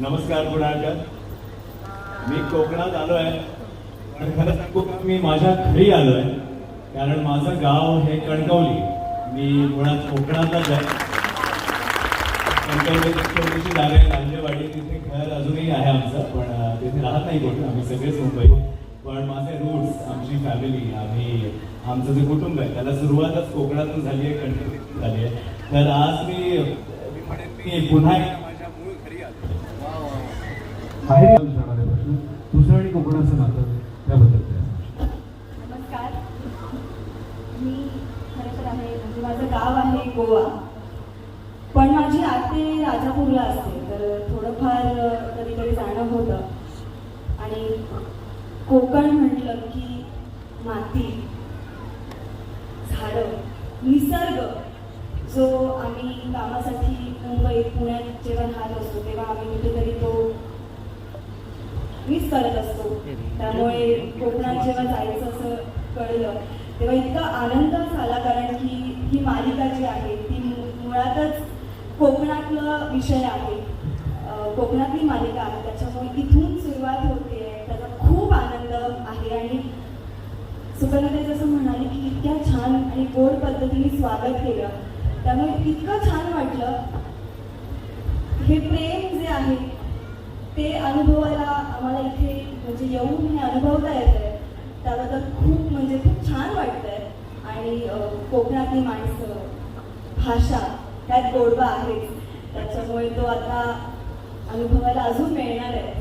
नमस्कार कुणालकर मी कोकणात आलो आहे पण खरं सांगू का मी माझ्या घरी आलो आहे कारण माझं गाव हे कणकवली. मी मुळात कोकणातच आहे. कणकवली छोटीशी जागा आहे लांजेवाडी तिथे घर अजूनही आहे आमचं पण तिथे राहत नाही कोण आम्ही सगळेच मुंबई. पण माझे रूट्स आमची फॅमिली आम्ही आमचं जे कुटुंब आहे त्याला सुरुवातच कोकणातून झाली आहे कणकवलीतून झाली आहे. तर आज मी मी म्हणेन मी पुन्हा एकदा माझ्या मूळ घरी आलो बाहेर जाणारे प्रश्न तुझं आणि कोकणाचं नातं त्याबद्दल काय नमस्कार. मी खरं तर आहे म्हणजे माझं गाव आहे गोवा. पण माझी आते राजापूरला असते तर थोडंफार कधी कधी जाणं होतं. आणि कोकण म्हटलं की माती झाडं निसर्ग जो आम्ही कामासाठी मीच करत असतो. त्यामुळे कोकणात जेव्हा जायचं असं कळलं तेव्हा इतका आनंद झाला. कारण की ही मालिका जी आहे ती मुळातच कोकणातला विषय आहे. कोकणातली मालिका आहे. त्याच्यामुळे इथून सुरुवात होते. त्याचा खूप आनंद आहे. आणि सुकनते जसं म्हणाले की इतक्या छान आणि गोड पद्धतीने स्वागत केलं. त्यामुळे इतकं छान वाटलं. हे प्रेम जे आहे ते अनुभवायला आम्हाला इथे म्हणजे येऊन हे अनुभवता येत आहे त्याबद्दल खूप म्हणजे खूप छान वाटतंय. आणि कोकणातली माणसं भाषा त्यात गोडवा आहे त्याच्यामुळे तो आता अनुभवायला अजून मिळणार आहे.